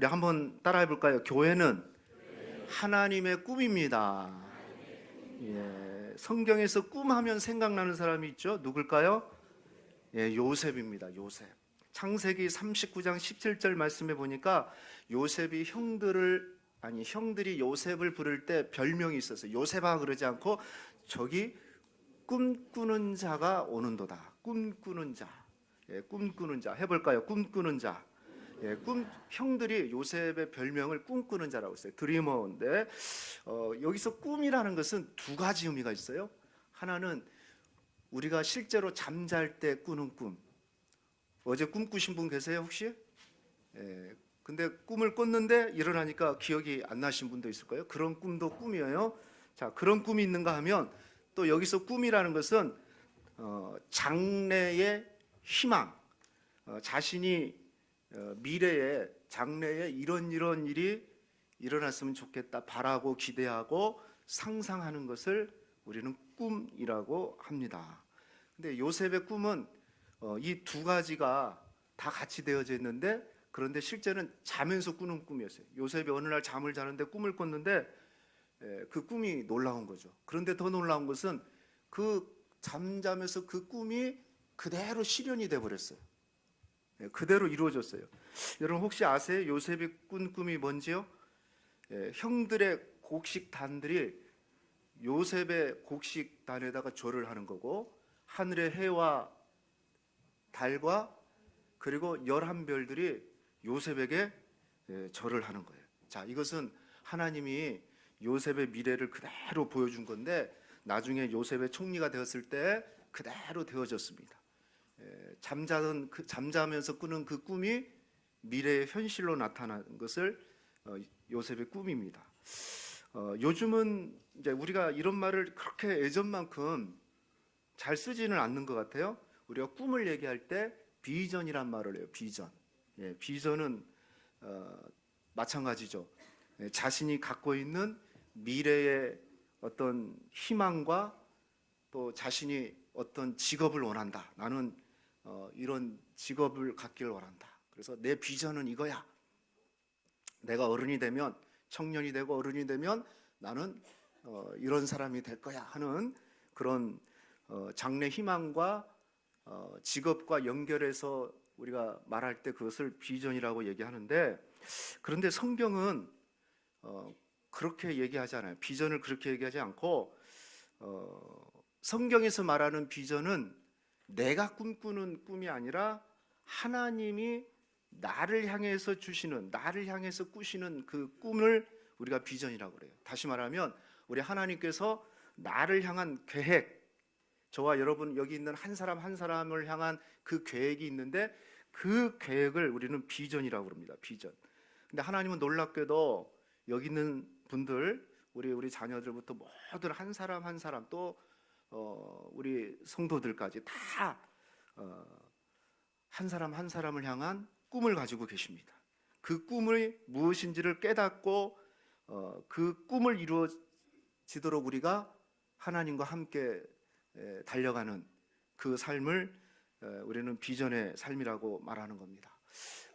우리 한번 따라해 볼까요? 교회는 하나님의 꿈입니다. 예, 성경에서 꿈하면 생각나는 사람이 있죠. 누굴까요? 예, 요셉입니다. 요셉. 창세기 39장 17절 말씀에 보니까 요셉이 형들을 아니 형들이 요셉을 부를 때 별명이 있었어요. 요셉아 그러지 않고 저기 꿈꾸는 자가 오는도다. 꿈꾸는 자. 예, 꿈꾸는 자. 해볼까요? 꿈꾸는 자. 예, 꿈 형들이 요셉의 별명을 꿈꾸는 자라고 했어요. 드리머인데 어, 여기서 꿈이라는 것은 두 가지 의미가 있어요. 하나는 우리가 실제로 잠잘 때 꾸는 꿈. 어제 꿈 꾸신 분 계세요 혹시? 예, 근데 꿈을 꿨는데 일어나니까 기억이 안 나신 분도 있을 거예요. 그런 꿈도 꿈이에요. 자, 그런 꿈이 있는가 하면 또 여기서 꿈이라는 것은 어, 장래의 희망, 어, 자신이 어, 미래에 장래에 이런 이런 일이 일어났으면 좋겠다 바라고 기대하고 상상하는 것을 우리는 꿈이라고 합니다. 근데 요셉의 꿈은 어, 이두 가지가 다 같이 되어져 있는데 그런데 실제는 자면서 꾸는 꿈이었어요. 요셉이 어느 날 잠을 자는데 꿈을 꿨는데 에, 그 꿈이 놀라운 거죠. 그런데 더 놀라운 것은 그 잠자면서 그 꿈이 그대로 실현이 돼 버렸어요. 예, 그대로 이루어졌어요. 여러분 혹시 아세요? 요셉이 꾼 꿈이 뭔지요? 예, 형들의 곡식단들이 요셉의 곡식단에다가 절을 하는 거고 하늘의 해와 달과 그리고 열한 별들이 요셉에게 예, 절을 하는 거예요. 자, 이것은 하나님이 요셉의 미래를 그대로 보여준 건데 나중에 요셉의 총리가 되었을 때 그대로 되어졌습니다. 예, 잠자던 그, 잠자면서 꾸는 그 꿈이 미래의 현실로 나타나는 것을 어, 요셉의 꿈입니다. 어, 요즘은 이제 우리가 이런 말을 그렇게 예전만큼 잘 쓰지는 않는 것 같아요. 우리가 꿈을 얘기할 때 비전이란 말을 해요. 비전. 예, 비전은 어, 마찬가지죠. 예, 자신이 갖고 있는 미래의 어떤 희망과 또 자신이 어떤 직업을 원한다. 나는 어, 이런 직업을 갖기를 원한다. 그래서 내 비전은 이거야. 내가 어른이 되면 청년이 되고 어른이 되면 나는 어, 이런 사람이 될 거야 하는 그런 어, 장래 희망과 어, 직업과 연결해서 우리가 말할 때 그것을 비전이라고 얘기하는데 그런데 성경은 어, 그렇게 얘기하지 않아요. 비전을 그렇게 얘기하지 않고 어, 성경에서 말하는 비전은 내가 꿈꾸는 꿈이 아니라 하나님이 나를 향해서 주시는 나를 향해서 꾸시는 그 꿈을 우리가 비전이라고 그래요. 다시 말하면 우리 하나님께서 나를 향한 계획 저와 여러분 여기 있는 한 사람 한 사람을 향한 그 계획이 있는데 그 계획을 우리는 비전이라고 그럽니다. 비전. 근데 하나님은 놀랍게도 여기 있는 분들 우리 우리 자녀들부터 모든 한 사람 한 사람 또 어, 우리 성도들까지 다 어, 한 사람 한 사람을 향한 꿈을 가지고 계십니다. 그 꿈이 무엇인지를 깨닫고 어, 그 꿈을 이루어지도록 우리가 하나님과 함께 에, 달려가는 그 삶을 에, 우리는 비전의 삶이라고 말하는 겁니다.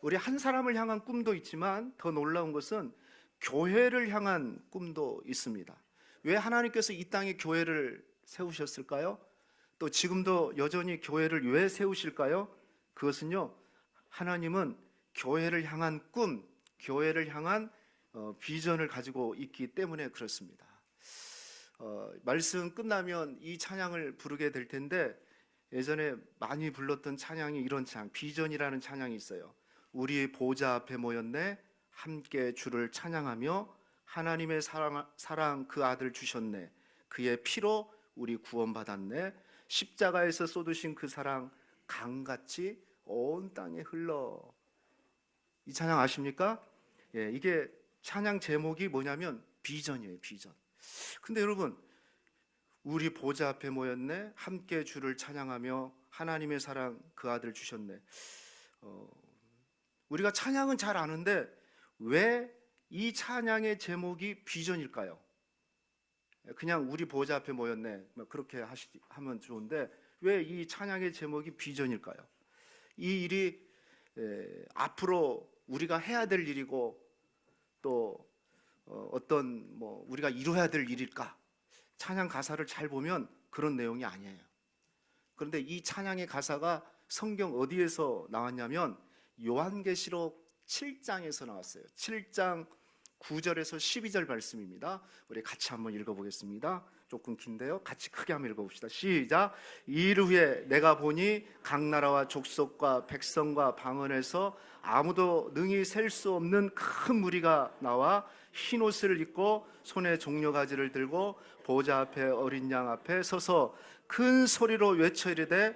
우리 한 사람을 향한 꿈도 있지만 더 놀라운 것은 교회를 향한 꿈도 있습니다. 왜 하나님께서 이 땅에 교회를 세우셨을까요? 또 지금도 여전히 교회를 왜 세우실까요? 그것은요, 하나님은 교회를 향한 꿈, 교회를 향한 어, 비전을 가지고 있기 때문에 그렇습니다. 어, 말씀 끝나면 이 찬양을 부르게 될 텐데 예전에 많이 불렀던 찬양이 이런 찬양, 비전이라는 찬양이 있어요. 우리 보좌 앞에 모였네, 함께 주를 찬양하며 하나님의 사랑, 사랑 그 아들 주셨네, 그의 피로 우리 구원받았네, 십자가에서 쏟으신 그 사랑 강같이 온 땅에 흘러. 이 찬양 아십니까? 예, 이게 찬양 제목이 뭐냐면 비전이에요, 비전. 근데 여러분, 우리 보좌 앞에 모였네, 함께 주를 찬양하며 하나님의 사랑 그 아들 주셨네. 어, 우리가 찬양은 잘 아는데 왜 이 찬양의 제목이 비전일까요? 그냥 우리 보좌 앞에 모였네, 뭐 그렇게 하시, 하면 좋은데 왜 이 찬양의 제목이 비전일까요? 이 일이 에, 앞으로 우리가 해야 될 일이고 또 어, 어떤 뭐 우리가 이루어야 될 일일까? 찬양 가사를 잘 보면 그런 내용이 아니에요. 그런데 이 찬양의 가사가 성경 어디에서 나왔냐면 요한계시록 7장에서 나왔어요. 7장 9절에서 12절 말씀입니다. 우리 같이 한번 읽어보겠습니다. 조금 긴데요. 같이 크게 한번 읽어봅시다. 시작. 이일 후에 내가 보니 각 나라와 족속과 백성과 방언에서 아무도 능히 셀 수 없는 큰 무리가 나와 흰 옷을 입고 손에 종려 가지를 들고 보좌 앞에 어린 양 앞에 서서 큰 소리로 외쳐 이르되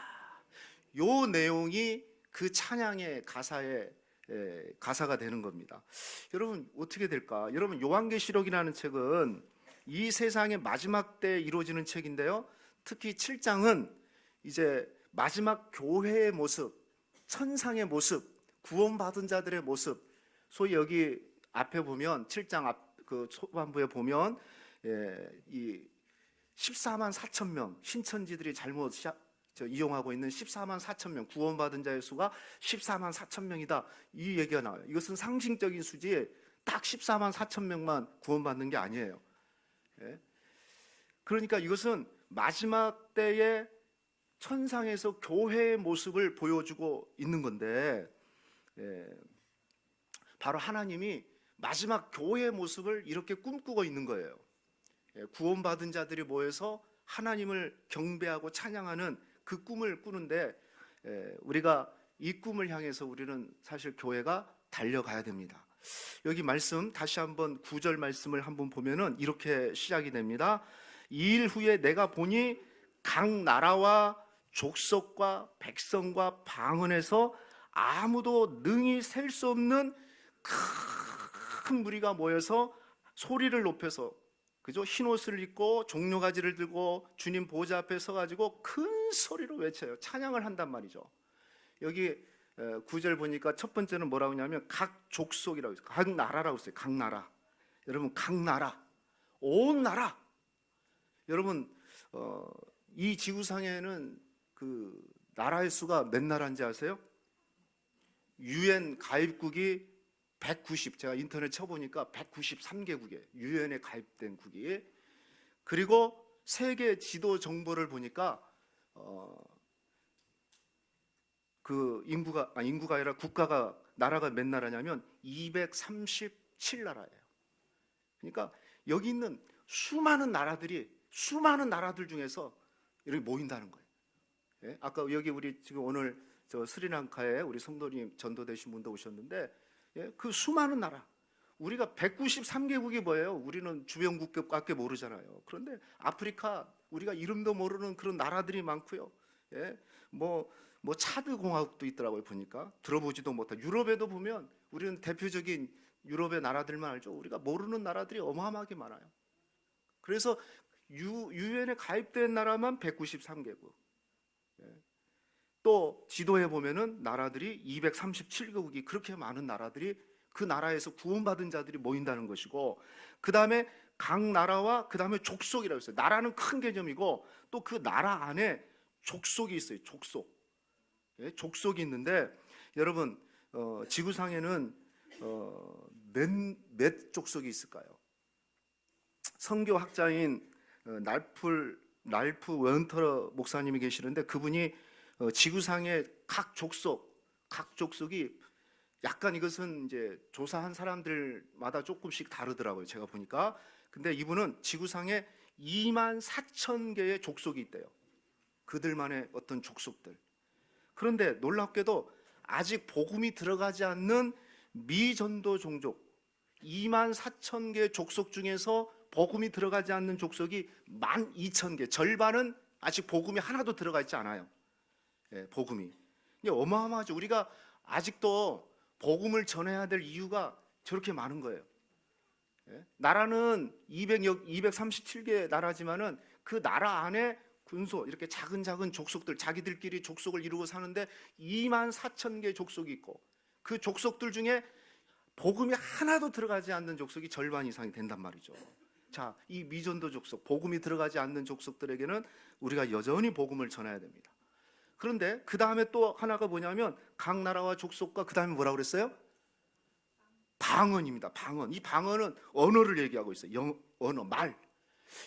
요 내용이 그 찬양의 가사의 에, 가사가 되는 겁니다. 여러분 어떻게 될까? 여러분 요한계시록이라는 책은 이 세상의 마지막 때 이루어지는 책인데요. 특히 7장은 이제 마지막 교회의 모습, 천상의 모습, 구원받은 자들의 모습. 소위 여기 앞에 보면 7장 앞 그 초반부에 보면 예, 이 14만 4천 명 신천지들이 잘못 시작, 저 이용하고 있는 14만 4천 명 구원받은 자의 수가 14만 4천 명이다 이 얘기가 나와요. 이것은 상징적인 수지 딱 14만 4천 명만 구원받는 게 아니에요. 예? 그러니까 이것은 마지막 때의 천상에서 교회의 모습을 보여주고 있는 건데 예, 바로 하나님이 마지막 교회의 모습을 이렇게 꿈꾸고 있는 거예요. 예, 구원받은 자들이 모여서 하나님을 경배하고 찬양하는 그 꿈을 꾸는데 예, 우리가 이 꿈을 향해서 우리는 사실 교회가 달려가야 됩니다. 여기 말씀 다시 한번 구절 말씀을 한번 보면은 이렇게 시작이 됩니다. 이 일 후에 내가 보니 각 나라와 족속과 백성과 방언에서 아무도 능히 셀 수 없는 큰 무리가 모여서 소리를 높여서 그죠? 흰 옷을 입고 종려가지를 들고 주님 보좌 앞에 서가지고 큰 소리로 외쳐요. 찬양을 한단 말이죠. 여기 에, 구절 보니까 첫 번째는 뭐라고 하냐면 각 족속이라고 있어요. 각 나라라고 있어요. 각 나라. 여러분 각 나라, 온 나라. 여러분 어, 이 지구상에는 그 나라의 수가 몇 나라인지 아세요? 유엔 가입국이 190 제가 인터넷 쳐보니까 193개국에 유엔에 가입된 국이 그리고 세계 지도 정보를 보니까 어, 그 인구가 아 인구가 아니라 국가가 나라가 몇 나라냐면 237나라예요. 그러니까 여기 있는 수많은 나라들이 수많은 나라들 중에서 이렇게 모인다는 거예요. 예? 아까 여기 우리 지금 오늘 저 스리랑카에 우리 성도님 전도되신 분도 오셨는데 예? 그 수많은 나라 우리가 193개국이 뭐예요? 우리는 주변국밖에 모르잖아요. 그런데 아프리카 우리가 이름도 모르는 그런 나라들이 많고요. 예? 뭐, 뭐 차드 공화국도 있더라고요 보니까 들어보지도 못한 유럽에도 보면 우리는 대표적인 유럽의 나라들만 알죠. 우리가 모르는 나라들이 어마어마하게 많아요. 그래서 유, 유엔에 가입된 나라만 193개국. 또 지도에 보면은 나라들이 237개국이 그렇게 많은 나라들이 그 나라에서 구원받은 자들이 모인다는 것이고 그 다음에 각 나라와 그 다음에 족속이라고 있어요. 나라는 큰 개념이고 또 그 나라 안에 족속이 있어요. 족속. 예, 족속이 있는데 여러분 어, 지구상에는 어, 몇, 몇 족속이 있을까요? 성교학자인 어, 날풀 날프 원터러 목사님이 계시는데 그분이 어, 지구상의 각 족속, 각 족속이 약간 이것은 이제 조사한 사람들마다 조금씩 다르더라고요. 제가 보니까. 근데 이분은 지구상에 2만 4천 개의 족속이 있대요. 그들만의 어떤 족속들. 그런데 놀랍게도 아직 복음이 들어가지 않는 미전도 종족 2만 4천 개의 족속 중에서 복음이 들어가지 않는 족속이 1만 2천 개. 절반은 아직 복음이 하나도 들어가 있지 않아요. 예, 복음이. 어마어마하죠. 우리가 아직도 복음을 전해야 될 이유가 저렇게 많은 거예요. 예? 나라는 200여, 237개 나라지만은 그 나라 안에 군소 이렇게 작은 작은 족속들 자기들끼리 족속을 이루고 사는데 2만 4천 개 족속이 있고 그 족속들 중에 복음이 하나도 들어가지 않는 족속이 절반 이상이 된단 말이죠. 자, 이 미전도 족속, 복음이 들어가지 않는 족속들에게는 우리가 여전히 복음을 전해야 됩니다. 그런데 그 다음에 또 하나가 뭐냐면 각 나라와 족속과 그 다음에 뭐라고 그랬어요? 방언입니다. 방언. 이 방언은 언어를 얘기하고 있어요. 영, 언어, 말.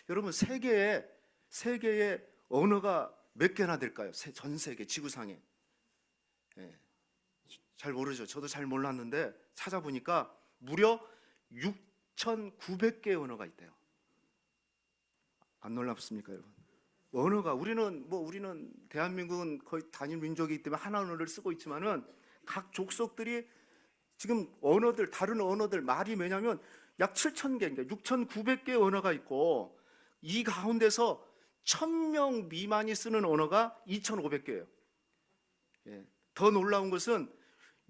여러분 세계에 세계에 언어가 몇 개나 될까요? 세- 전 세계 지구상에. 예. 잘 모르죠. 저도 잘 몰랐는데 찾아보니까 무려 6,900개의 언어가 있대요. 안 놀랍습니까, 여러분? 언어가 우리는 뭐 우리는 대한민국은 거의 단일 민족이기 때문에 하나 언어를 쓰고 있지만은 각 족속들이 지금 언어들 다른 언어들 말이 뭐냐면 약 7천 개, 그러니까 6,900개의 언어가 있고 이 가운데서 1,000명 미만이 쓰는 언어가 2,500개예요. 예. 더 놀라운 것은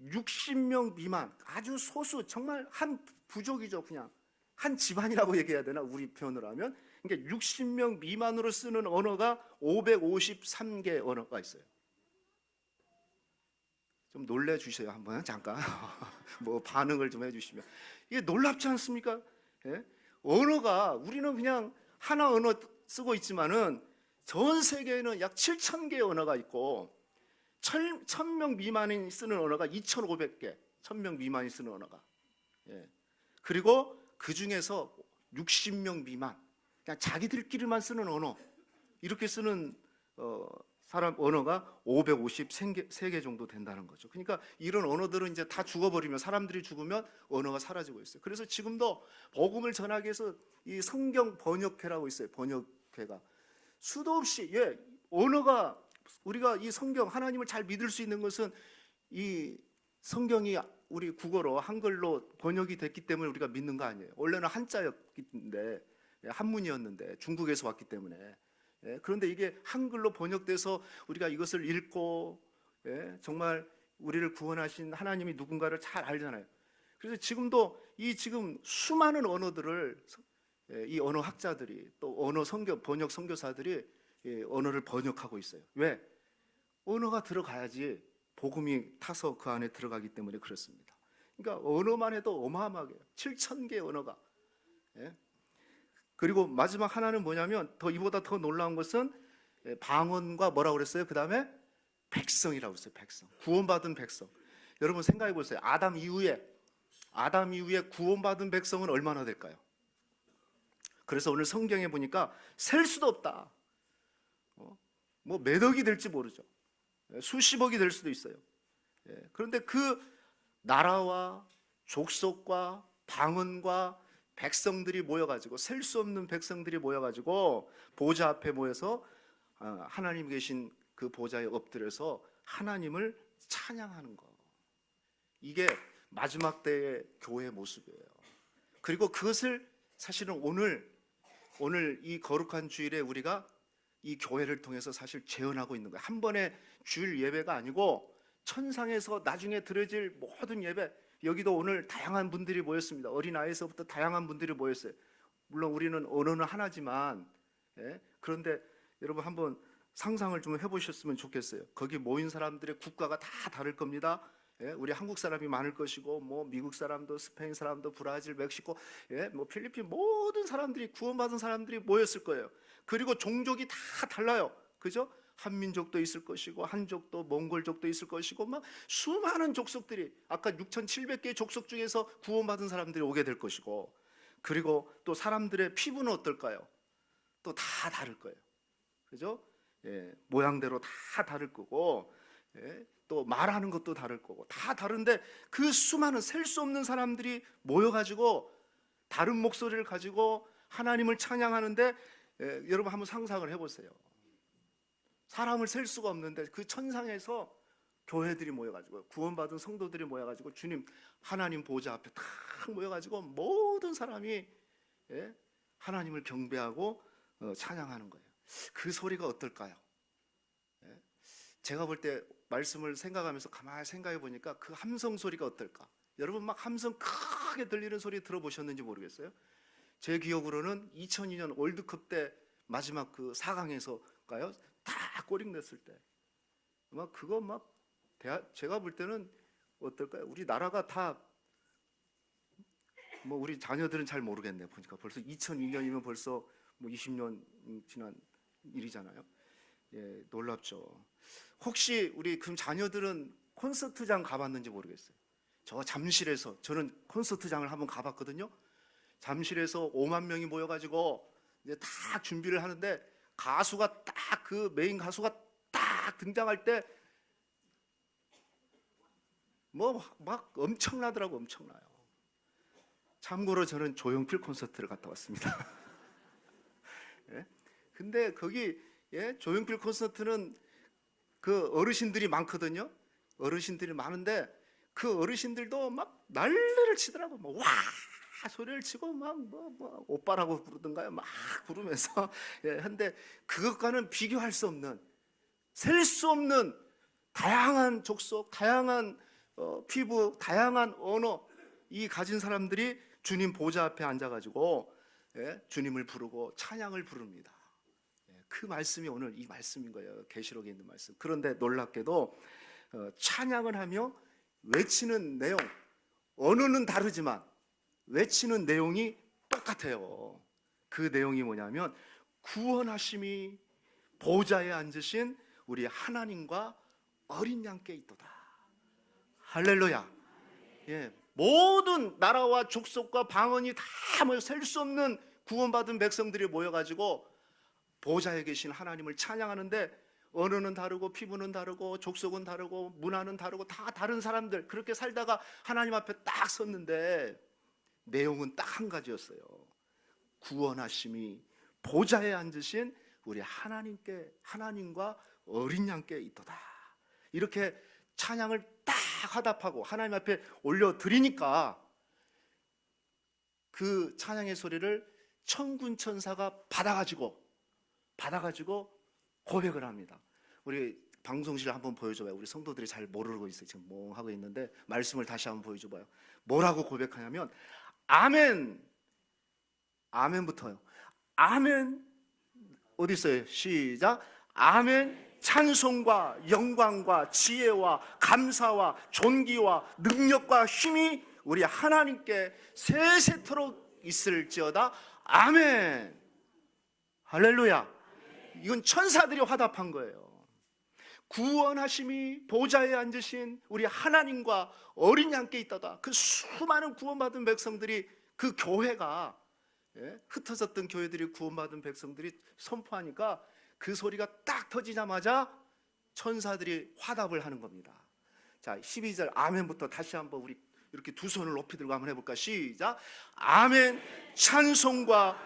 60명 미만, 아주 소수, 정말 한 부족이죠, 그냥 한 집안이라고 얘기해야 되나 우리 표현으로 하면, 그러니까 60명 미만으로 쓰는 언어가 553개 언어가 있어요. 좀 놀래 주세요 한번 잠깐 뭐 반응을 좀 해주시면 이게 놀랍지 않습니까? 예? 언어가 우리는 그냥 하나 언어 쓰고 있지만은 전 세계에는 약 7천 개의 언어가 있고 천, 천명 미만이 쓰는 언어가 2,500개, 천명 미만이 쓰는 언어가. 예. 그리고 그 중에서 60명 미만, 그냥 자기들끼리만 쓰는 언어, 이렇게 쓰는 어, 사람 언어가 553개 정도 된다는 거죠. 그러니까 이런 언어들은 이제 다 죽어버리면 사람들이 죽으면 언어가 사라지고 있어요. 그래서 지금도 복음을 전하기 위해서 이 성경 번역회라고 있어요. 번역회가 수도 없이 예 언어가 우리가 이 성경 하나님을 잘 믿을 수 있는 것은 이 성경이 우리 국어로 한글로 번역이 됐기 때문에 우리가 믿는 거 아니에요. 원래는 한자였는데 예, 한문이었는데 중국에서 왔기 때문에 예, 그런데 이게 한글로 번역돼서 우리가 이것을 읽고 예, 정말 우리를 구원하신 하나님이 누군가를 잘 알잖아요. 그래서 지금도 이 지금 수많은 언어들을 예, 이 언어 학자들이 또 언어 성경 번역 선교사들이 예, 언어를 번역하고 있어요. 왜? 언어가 들어가야지 복음이 타서 그 안에 들어가기 때문에 그렇습니다. 그러니까 언어만 해도 어마어마하게 7천 개의 언어가 예? 그리고 마지막 하나는 뭐냐면 더 이보다 더 놀라운 것은 예, 방언과 뭐라고 그랬어요? 그 다음에 백성이라고 했어요. 백성 구원받은 백성. 여러분 생각해 보세요. 아담 이후에 아담 이후에 구원받은 백성은 얼마나 될까요? 그래서 오늘 성경에 보니까 셀 수도 없다. 어? 뭐 몇억이 될지 모르죠. 예, 수십억이 될 수도 있어요. 예, 그런데 그 나라와 족속과 방언과 백성들이 모여가지고 셀 수 없는 백성들이 모여가지고 보좌 앞에 모여서 아, 하나님 계신 그 보좌에 엎드려서 하나님을 찬양하는 거. 이게 마지막 때의 교회 모습이에요. 그리고 그것을 사실은 오늘 오늘 이 거룩한 주일에 우리가 이 교회를 통해서 사실 재현하고 있는 거예요. 한 번에 주일 예배가 아니고 천상에서 나중에 드려질 모든 예배 여기도 오늘 다양한 분들이 모였습니다. 어린아이에서부터 다양한 분들이 모였어요. 물론 우리는 언어는 하나지만 예? 그런데 여러분 한번 상상을 좀 해보셨으면 좋겠어요. 거기 모인 사람들의 국가가 다 다를 겁니다. 예? 우리 한국 사람이 많을 것이고 뭐 미국 사람도 스페인 사람도 브라질 멕시코 예? 뭐 필리핀 모든 사람들이 구원받은 사람들이 모였을 거예요. 그리고 종족이 다 달라요. 그죠? 한민족도 있을 것이고 한족도 몽골족도 있을 것이고 막 수많은 족속들이 아까 6,700개의 족속 중에서 구원받은 사람들이 오게 될 것이고 그리고 또 사람들의 피부는 어떨까요? 또 다 다를 거예요. 그죠? 예, 모양대로 다 다를 거고 예, 또 말하는 것도 다를 거고 다 다른데 그 수많은 셀 수 없는 사람들이 모여 가지고 다른 목소리를 가지고 하나님을 찬양하는데 예, 여러분 한번 상상을 해 보세요. 사람을 셀 수가 없는데 그 천상에서 교회들이 모여가지고 구원받은 성도들이 모여가지고 주님 하나님 보좌 앞에 탁 모여가지고 모든 사람이 예, 하나님을 경배하고 어, 찬양하는 거예요. 그 소리가 어떨까요? 예? 제가 볼 때 말씀을 생각하면서 가만히 생각해 보니까 그 함성 소리가 어떨까? 여러분 막 함성 크게 들리는 소리 들어보셨는지 모르겠어요. 제 기억으로는 2002년 월드컵 때 마지막 그 4강에서 가요 다 꼬링 냈을 때 막 그거 막 대하, 제가 볼 때는 어떨까요? 우리 나라가 다 뭐 우리 자녀들은 잘 모르겠네 보니까 벌써 2002년이면 벌써 뭐 20년 지난 일이잖아요. 예, 놀랍죠. 혹시 우리 그럼 자녀들은 콘서트장 가봤는지 모르겠어요. 저 잠실에서 저는 콘서트장을 한번 가봤거든요. 잠실에서 5만 명이 모여가지고 이제 다 준비를 하는데 가수가 딱 그 메인 가수가 딱 등장할 때 뭐 막 엄청나더라고 엄청나요. 참고로 저는 조용필 콘서트를 갔다 왔습니다. 예? 근데 거기 예? 조용필 콘서트는 그 어르신들이 많거든요. 어르신들이 많은데 그 어르신들도 막 난리를 치더라고. 막 와! 소리를 치고 막뭐뭐 오빠라고 부르던가요? 막 부르면서 예, 근데 그것과는 비교할 수 없는 셀 수 없는 다양한 족속, 다양한 어, 피부, 다양한 언어 이 가진 사람들이 주님 보좌 앞에 앉아가지고 예, 주님을 부르고 찬양을 부릅니다. 예, 그 말씀이 오늘 이 말씀인 거예요. 계시록에 있는 말씀. 그런데 놀랍게도 어, 찬양을 하며 외치는 내용 언어는 다르지만 외치는 내용이 똑같아요. 그 내용이 뭐냐면 구원하심이 보좌에 앉으신 우리 하나님과 어린 양께 있도다. 할렐루야. 예, 모든 나라와 족속과 방언이 다 모여 셀수 없는 구원받은 백성들이 모여가지고 보좌에 계신 하나님을 찬양하는데 언어는 다르고 피부는 다르고 족속은 다르고 문화는 다르고 다 다른 사람들 그렇게 살다가 하나님 앞에 딱 섰는데 내용은 딱 한 가지였어요. 구원하심이 보좌에 앉으신 우리 하나님께 하나님과 어린 양께 있도다. 이렇게 찬양을 딱 화답하고 하나님 앞에 올려 드리니까 그 찬양의 소리를 천군 천사가 받아가지고 받아가지고 고백을 합니다. 우리 방송실 한번 보여줘봐요. 우리 성도들이 잘 모르고 있어요. 지금 뭐 하고 있는데 말씀을 다시 한번 보여줘봐요. 뭐라고 고백하냐면 아멘, 아멘부터요. 아멘 어디 있어요? 시작. 아멘. 찬송과 영광과 지혜와 감사와 존귀와 능력과 힘이 우리 하나님께 세세토록 있을지어다. 아멘. 할렐루야. 이건 천사들이 화답한 거예요. 구원하심이 보좌에 앉으신 우리 하나님과 어린 양께 있다다. 그 수많은 구원받은 백성들이 그 교회가 예? 흩어졌던 교회들이 구원받은 백성들이 선포하니까 그 소리가 딱 터지자마자 천사들이 화답을 하는 겁니다. 자, 12절 아멘부터 다시 한번 우리 이렇게 두 손을 높이 들고 한번 해볼까? 시작. 아멘. 찬송과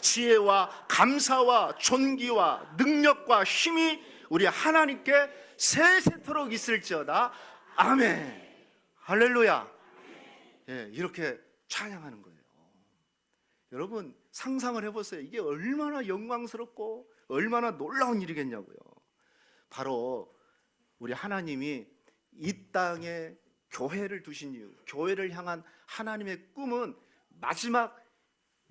지혜와 감사와 존귀와 능력과 힘이 우리 하나님께 세세토록 있을지어다. 아멘. 할렐루야. 예, 이렇게 찬양하는 거예요. 여러분 상상을 해보세요. 이게 얼마나 영광스럽고 얼마나 놀라운 일이겠냐고요. 바로 우리 하나님이 이 땅에 교회를 두신 이유, 교회를 향한 하나님의 꿈은 마지막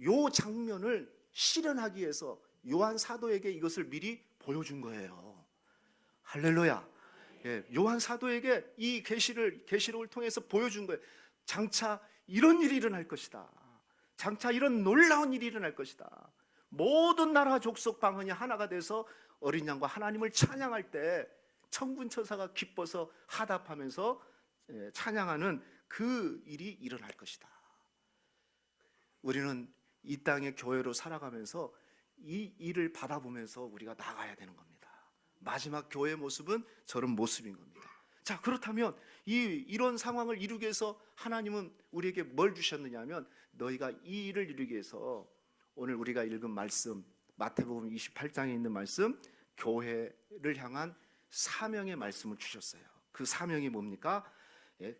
요 장면을 실현하기 위해서 요한 사도에게 이것을 미리 보여준 거예요. 할렐루야. 예, 요한 사도에게 이 계시를 계시록을 통해서 보여준 거예요. 장차 이런 일이 일어날 것이다. 장차 이런 놀라운 일이 일어날 것이다. 모든 나라 족속 방언이 하나가 돼서 어린 양과 하나님을 찬양할 때 천군 천사가 기뻐서 하답하면서 예, 찬양하는 그 일이 일어날 것이다. 우리는 이 땅의 교회로 살아가면서 이 일을 바라보면서 우리가 나가야 되는 겁니다. 마지막 교회 모습은 저런 모습인 겁니다. 자, 그렇다면 이 이런 상황을 이루기 위해서 하나님은 우리에게 뭘 주셨느냐면 너희가 이 일을 이루기 위해서 오늘 우리가 읽은 말씀 마태복음 28장에 있는 말씀 교회를 향한 사명의 말씀을 주셨어요. 그 사명이 뭡니까? 예,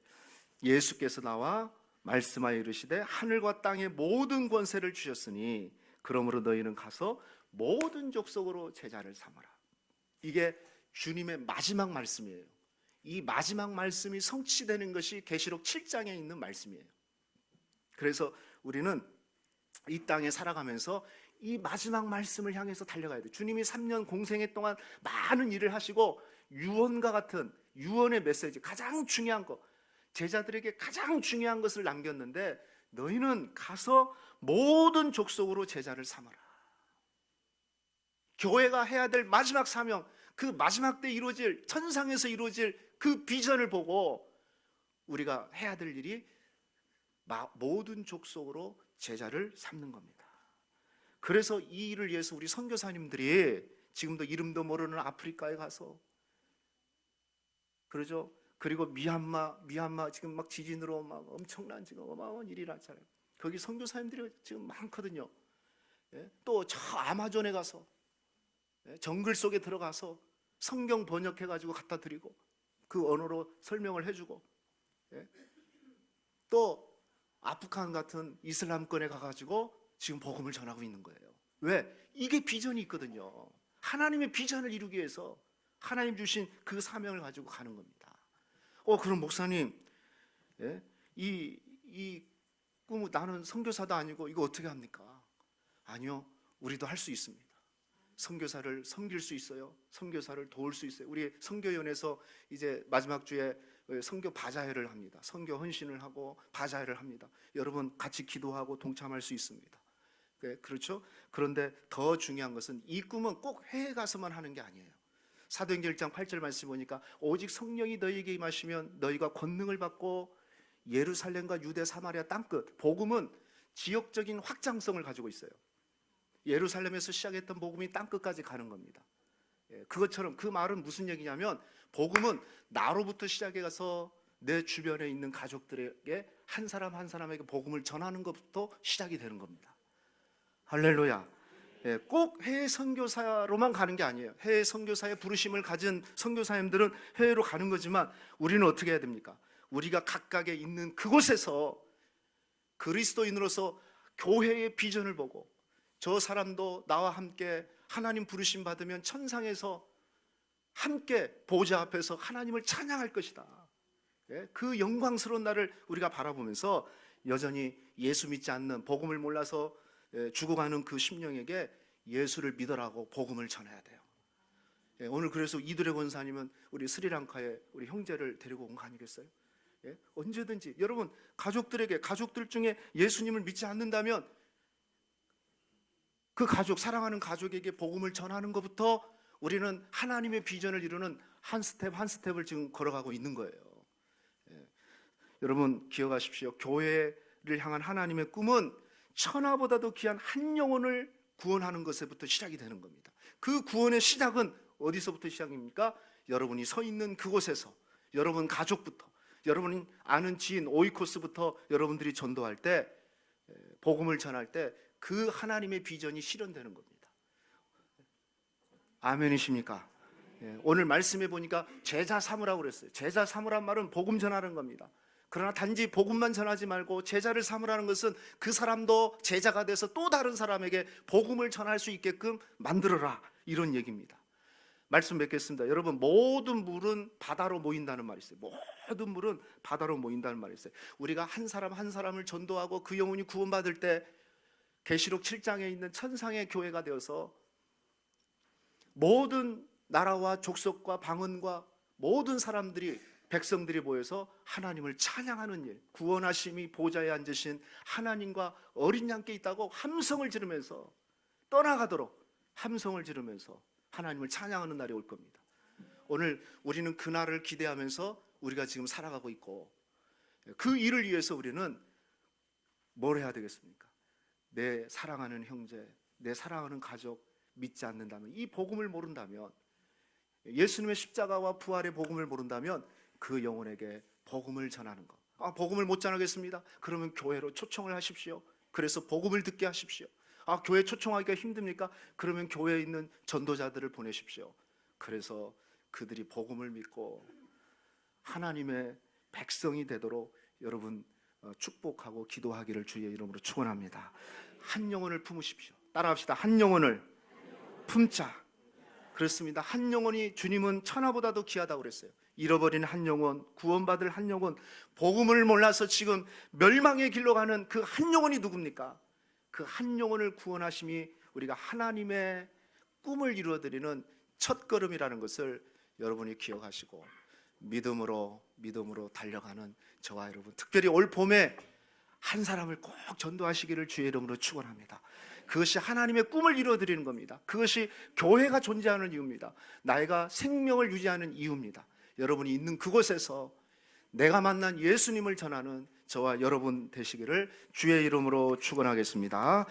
예수께서 나와 말씀하여 이르시되 하늘과 땅의 모든 권세를 주셨으니 그러므로 너희는 가서 모든 족속으로 제자를 삼아라. 이게 주님의 마지막 말씀이에요. 이 마지막 말씀이 성취되는 것이 계시록 7장에 있는 말씀이에요. 그래서 우리는 이 땅에 살아가면서 이 마지막 말씀을 향해서 달려가야 돼. 주님이 3년 공생애 동안 많은 일을 하시고 유언과 같은 유언의 메시지 가장 중요한 거 제자들에게 가장 중요한 것을 남겼는데 너희는 가서 모든 족속으로 제자를 삼아라. 교회가 해야 될 마지막 사명, 그 마지막 때 이루어질 천상에서 이루어질 그 비전을 보고 우리가 해야 될 일이 마- 모든 족속으로 제자를 삼는 겁니다. 그래서 이 일을 위해서 우리 선교사님들이 지금도 이름도 모르는 아프리카에 가서 그러죠. 그리고 미얀마 미얀마 지금 막 지진으로 막 엄청난 지금 어마어마한 일이 났잖아요. 거기 선교사님들이 지금 많거든요. 예? 또저 아마존에 가서 예? 정글 속에 들어가서 성경 번역해 가지고 갖다 드리고 그 언어로 설명을 해주고 예? 또 아프간 같은 이슬람권에 가가지고 지금 복음을 전하고 있는 거예요. 왜? 이게 비전이 있거든요. 하나님의 비전을 이루기 위해서 하나님 주신 그 사명을 가지고 가는 겁니다. 어, 그럼 목사님, 예? 이, 이 꿈, 나는 선교사도 아니고 이거 어떻게 합니까? 아니요, 우리도 할 수 있습니다. 선교사를 섬길 수 있어요. 선교사를 도울 수 있어요. 우리 선교연에서 이제 마지막 주에 선교 바자회를 합니다. 선교 헌신을 하고 바자회를 합니다. 여러분 같이 기도하고 동참할 수 있습니다. 네, 그렇죠? 그런데 더 중요한 것은 이 꿈은 꼭 해외 가서만 하는 게 아니에요. 사도행전 1장 8절 말씀 보니까 오직 성령이 너희에게 임하시면 너희가 권능을 받고 예루살렘과 유대 사마리아 땅끝 복음은 지역적인 확장성을 가지고 있어요. 예루살렘에서 시작했던 복음이 땅 끝까지 가는 겁니다. 예, 그것처럼 그 말은 무슨 얘기냐면 복음은 나로부터 시작해 가서 내 주변에 있는 가족들에게 한 사람 한 사람에게 복음을 전하는 것부터 시작이 되는 겁니다. 할렐루야. 예, 꼭 해외 선교사로만 가는 게 아니에요. 해외 선교사의 부르심을 가진 선교사님들은 해외로 가는 거지만 우리는 어떻게 해야 됩니까? 우리가 각각에 있는 그곳에서 그리스도인으로서 교회의 비전을 보고 저 사람도 나와 함께 하나님 부르심 받으면 천상에서 함께 보좌 앞에서 하나님을 찬양할 것이다. 예, 그 영광스러운 날을 우리가 바라보면서 여전히 예수 믿지 않는 복음을 몰라서 예, 죽어가는 그 심령에게 예수를 믿으라고 복음을 전해야 돼요. 예, 오늘 그래서 이두래 권사님은 우리 스리랑카에 우리 형제를 데리고 온 거 아니겠어요? 예, 언제든지 여러분 가족들에게 가족들 중에 예수님을 믿지 않는다면 그 가족 사랑하는 가족에게 복음을 전하는 것부터 우리는 하나님의 비전을 이루는 한 스텝 한 스텝을 지금 걸어가고 있는 거예요. 예. 여러분 기억하십시오. 교회를 향한 하나님의 꿈은 천하보다도 귀한 한 영혼을 구원하는 것에부터 시작이 되는 겁니다. 그 구원의 시작은 어디서부터 시작입니까? 여러분이 서 있는 그곳에서 여러분 가족부터 여러분이 아는 지인 오이코스부터 여러분들이 전도할 때 에, 복음을 전할 때 그 하나님의 비전이 실현되는 겁니다. 아멘이십니까? 예, 오늘 말씀해 보니까 제자 삼으라고 그랬어요. 제자 삼으란 말은 복음 전하는 겁니다. 그러나 단지 복음만 전하지 말고 제자를 삼으라는 것은 그 사람도 제자가 돼서 또 다른 사람에게 복음을 전할 수 있게끔 만들어라 이런 얘기입니다. 말씀 뵙겠습니다. 여러분 모든 물은 바다로 모인다는 말이 있어요. 모든 물은 바다로 모인다는 말이 있어요. 우리가 한 사람 한 사람을 전도하고 그 영혼이 구원받을 때 계시록 7장에 있는 천상의 교회가 되어서 모든 나라와 족속과 방언과 모든 사람들이 백성들이 모여서 하나님을 찬양하는 일, 구원하심이 보좌에 앉으신 하나님과 어린 양께 있다고 함성을 지르면서 떠나가도록 함성을 지르면서 하나님을 찬양하는 날이 올 겁니다. 오늘 우리는 그 날을 기대하면서 우리가 지금 살아가고 있고 그 일을 위해서 우리는 뭘 해야 되겠습니까? 내 사랑하는 형제, 내 사랑하는 가족 믿지 않는다면 이 복음을 모른다면 예수님의 십자가와 부활의 복음을 모른다면 그 영혼에게 복음을 전하는 것. 아, 복음을 못 전하겠습니다. 그러면 교회로 초청을 하십시오. 그래서 복음을 듣게 하십시오. 아, 교회 초청하기가 힘듭니까? 그러면 교회에 있는 전도자들을 보내십시오. 그래서 그들이 복음을 믿고 하나님의 백성이 되도록 여러분 어, 축복하고 기도하기를 주의 이름으로 축원합니다. 한 영혼을 품으십시오. 따라합시다. 한 영혼을 품자. 그렇습니다. 한 영혼이 주님은 천하보다도 귀하다고 그랬어요. 잃어버린 한 영혼, 구원받을 한 영혼, 복음을 몰라서 지금 멸망의 길로 가는 그 한 영혼이 누굽니까? 그 한 영혼을 구원하심이 우리가 하나님의 꿈을 이루어드리는 첫 걸음이라는 것을 여러분이 기억하시고 믿음으로 믿음으로 달려가는 저와 여러분 특별히 올 봄에 한 사람을 꼭 전도하시기를 주의 이름으로 축원합니다. 그것이 하나님의 꿈을 이루어 드리는 겁니다. 그것이 교회가 존재하는 이유입니다. 나이가 생명을 유지하는 이유입니다. 여러분이 있는 그곳에서 내가 만난 예수님을 전하는 저와 여러분 되시기를 주의 이름으로 축원하겠습니다.